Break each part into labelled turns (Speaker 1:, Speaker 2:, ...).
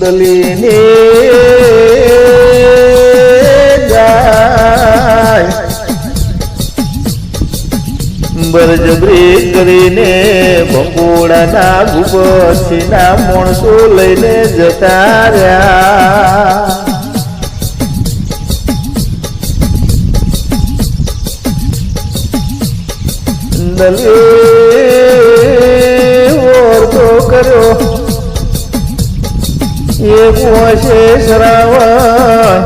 Speaker 1: દલીને જાય બરજબરી કરીને ભંગોળાના ગુબસીના માણસો લઈને જતા રહ્યા દલી ઓરતો કર્યો એક છે શ્રાવણ.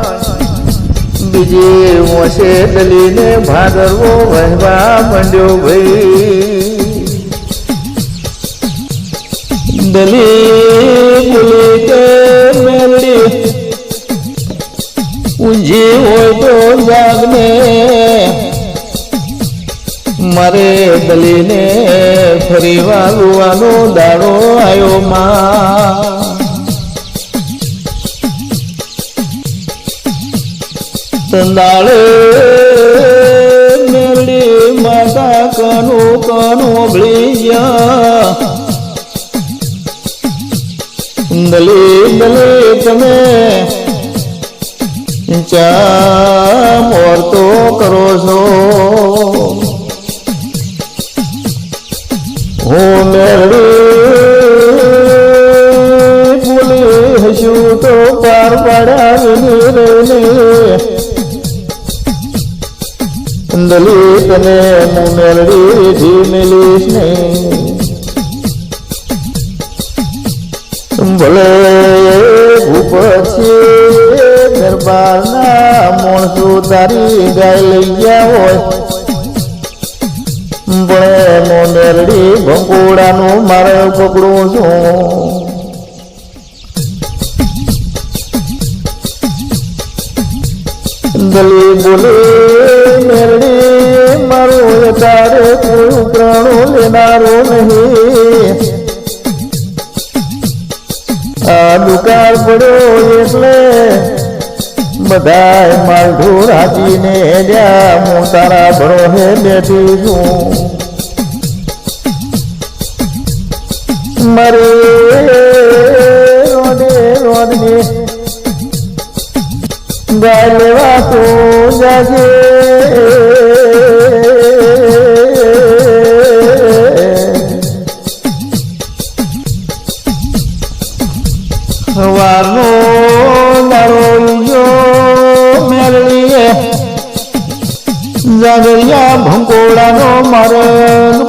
Speaker 1: બીજી વશે દલીને ભાદરવો વહેવા માંડ્યો ભાઈ. દલી બોલી ઊંઝી હોય તો જાગને. મારે દલીને ફરી વાલવાનો દાડો આવ્યો માં. સંદાળે મેળી માતા કનુ કનુ ગયા દલી દલી તમે ચા મોરતો કરો છો. હું મેરડી ભૂલી હશું તો પાર પાડાવીને તને હું જી મેલીશ નહીં ભલે ભૂપછી દરબારના માણસો તારી ગાય લઈ ગયા હોય. પણ મો મેરડી ભંકોડાનું મારે પકડું છું. દલી બોલી મેરડી મારું તારે કોઈ પ્રાણો લેનારો નહીં. આ દુકાળ પડ્યો એટલે બધાય માલઢું રાખીને જા હું તારા ભરોસે બેઠી છું. મારે રોડે રોડને ગાય લેવા તું જાજે. જાગરિયા ભંકોડાનો મારે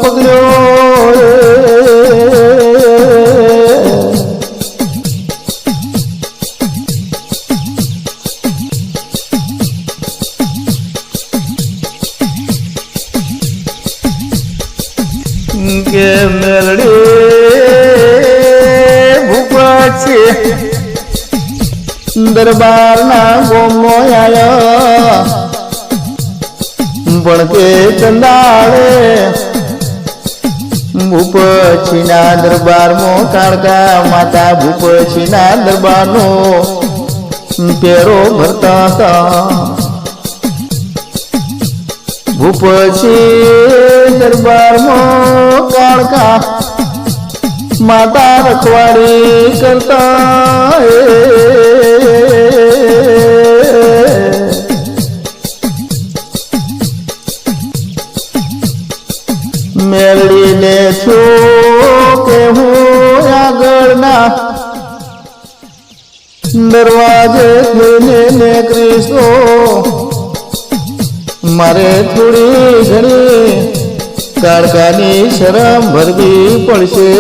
Speaker 1: પકડ્યો કે મેલડી ભૂપા છે. દરબારના ગોમો આવ્યો પણ કે ચંદાળે ભૂપછીના મો કાળકા માતા ભૂપછીના દરબારનો પેરો ભરતા હતા. ભૂપછી દરબારમાં કાળકા માતા રખવાડી કરતા એ. મેળવીને કે હું આગળના દરવાજે થઈને નીકળીશો મારે થોડી ઘણી કાળકાની શરમ ભરવી પડશે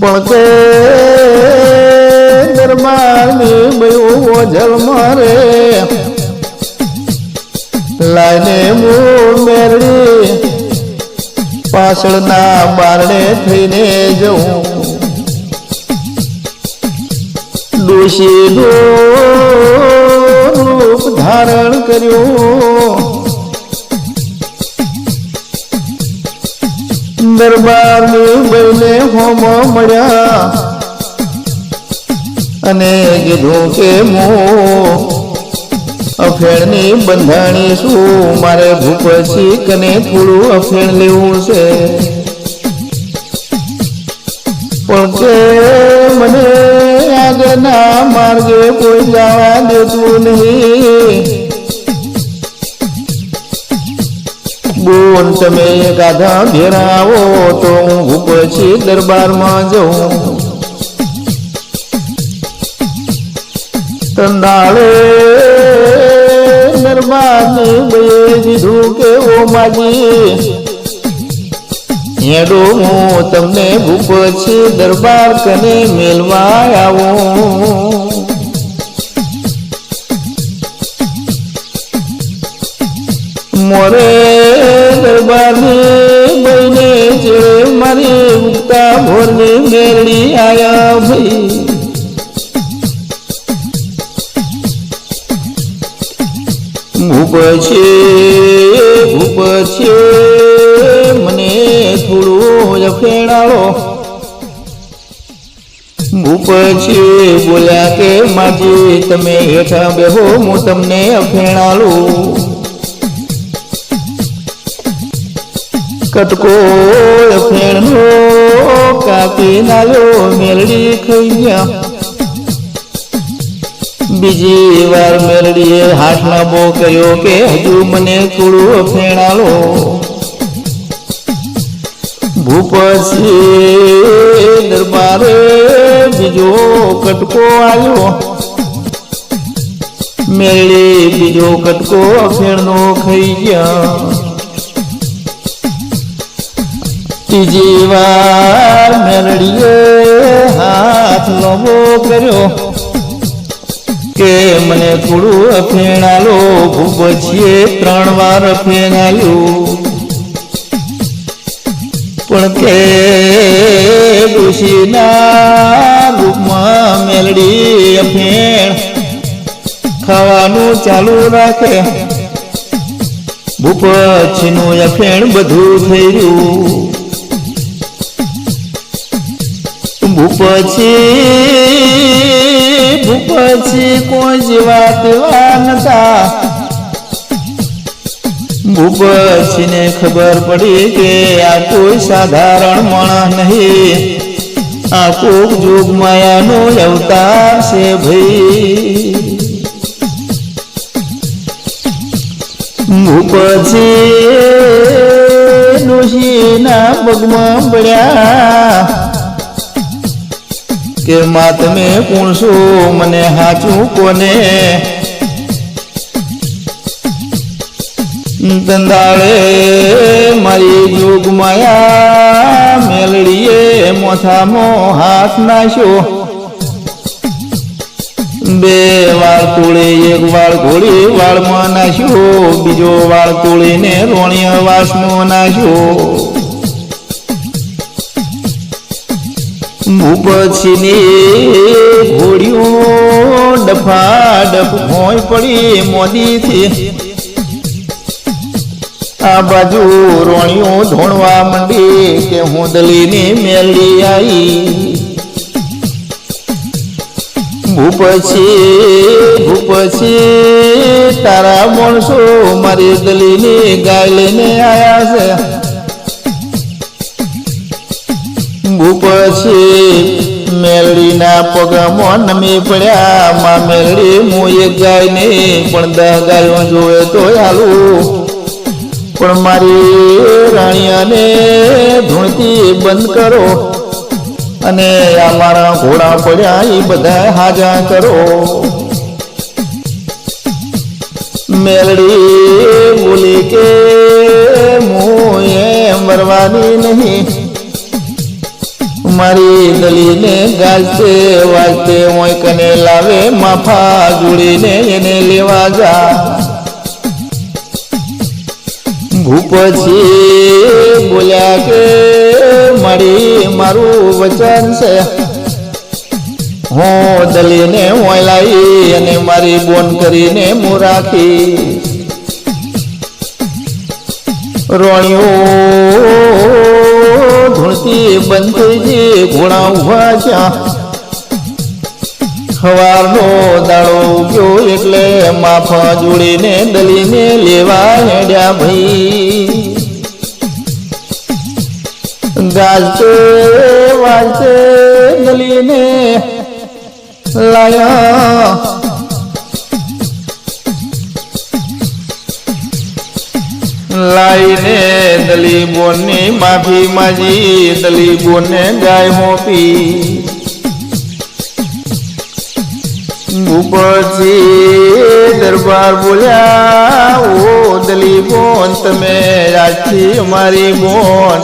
Speaker 1: પણ કે પાછળના બારણે થઈને જવું ડોશીનો રૂપ ધારણ કર્યું. દરબારની બહેને હોમ મળ્યા. અને કીધું કે મો અફેણની બંધાણી શું? મારે ભૂપસી કને થોડું અફેણ લેવું છે. પણ કે મને આગળના માર્ગે કોઈ જવા દેતું નહીં. બોલ તમે ગાધા ભેરાવો તો હું પછી દરબારમાં જઉં. તંદાળે દીધું કે ઓ માજી હેડો હું તમને ભૂપ છે, દરબાર કને મેલવા આવો. મોરે દરબારની બહેને જે મારી ઉગતા ભોરની મેળી આયા ભાઈ. ભૂપ છે છે. મને થોડું જફેણાળો ભૂપ બોલ્યા કે માજી, તમે હેઠા બેહો, હું તમને અફેણાલું કટકો ફેણનો કાપી નાલો મેલડી ગયા. બીજી વાર મેરડીએ હાથ બો કર્યો કે હજુ મને થોડું ફેણાલો. ભૂપસી દરબારે બીજો કટકો આવ્યો. મેળી બીજો કટકો ફેણનો ખાઈ ગયા. ત્રીજી વાર મેરડીએ હાથ લાંબો કર્યો. કે મને થોડું અફેણાલો ભૂપજીએ ત્રણ વાર અફેણાયું પણ કે ડોશીના રૂપમાં મેલડી અફેણ ખાવાનું ચાલુ રાખે. ભૂપછીનું અફેણ બધું થઈ રહ્યું. ભૂપછી ભૂપછી કોઈ જીવા તેવા નતા. ભૂપછીને ખબર પડી કે આ કોઈ સાધારણ માણસ નહીં. આ કોક જોગ માયાનો અવતાર છે ભાઈ. ભૂપછી ડોશીના પગમાં પડ્યા. કે માં તમે કોણ મને હાચું કોને? દંદાળે મારી જોગ માયા મેલડીએ મોથામાં હાથ નાખ્યો. બે વાળ તોડે, એક વાળ ઘોડી વાળમાં નાખ્યો, બીજો વાળ તોડીને રોણિયા વાસમાં નાખ્યો. મુપછીની ઘોડીઓ ડફા ડફ ભોય પડી મોદીથી. આ બાજુ રોણિયું ધોણવા માંડી કે હું દલીની મેલી આવી ભૂપછી ભૂપછી, તારા માણસો મારી દલીની ગાય લઈને આયા છે. ભૂપછી મેલડીના પગમાં નમી પડ્યા. માં મેલડી હું એક ગાય નહીં પણ દહ ગાયો જોવે તો હાલું. પણ મારી રાણીયાને ધૂણતી બંધ કરો અને આ મારા ઘોડા પડ્યા એ બધા હાજા કરો. મેલડી બોલી કે, હું એ મરવાની નહીં. મારી દલીને ગાલતે વાજતે હોય કને લાવે, માફા જોડીને એને લેવા જા. ભૂપછી બોલ્યા કે, મારી, મારું વચન છે. હું દલીને લાવી અને મારી બોન કરીને હું રાખી. રોણિયો ધૂળતી બંધજી ઘોડા ઊભા થયા. સવારનો દાડો ઉગ્યો એટલે માફા જોડીને દલીને લેવા હેડ્યા ભાઈ. ગાજતે, વાજતે દલીને લાયા. લાઈને દલીબોની માફી માજી દલીબોને ગાય હોપી ઉપરથી દરબાર બોલ્યા, ઓ દલીબોન તમે આજથી અમારી બોન.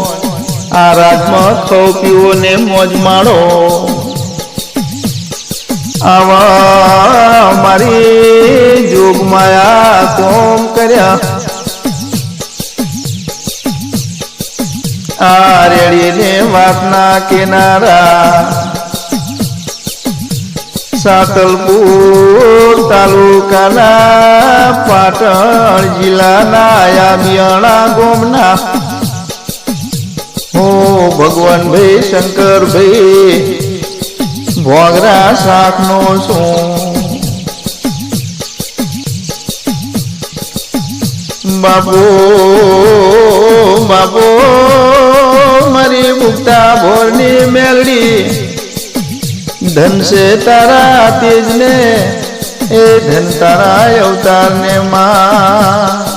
Speaker 1: આ રાતમાં ખવ પીવો ને મોજ માણો. આવા મારી જોગમાયા કોમ કર્યા. આ રેડીને વાતના કિનારા સાતલપુર તાલુકાના પાટણ જિલ્લાના યાબિયાણા ગોમના હો ભગવાનભાઈ શંકરભાઈ ભોગરા શાકનો છું બાપુ બાપુ મારી મુક્તા ભોરની મેલડી. ધન છે તારા તેજને એ ધન તારા અવતારને માં.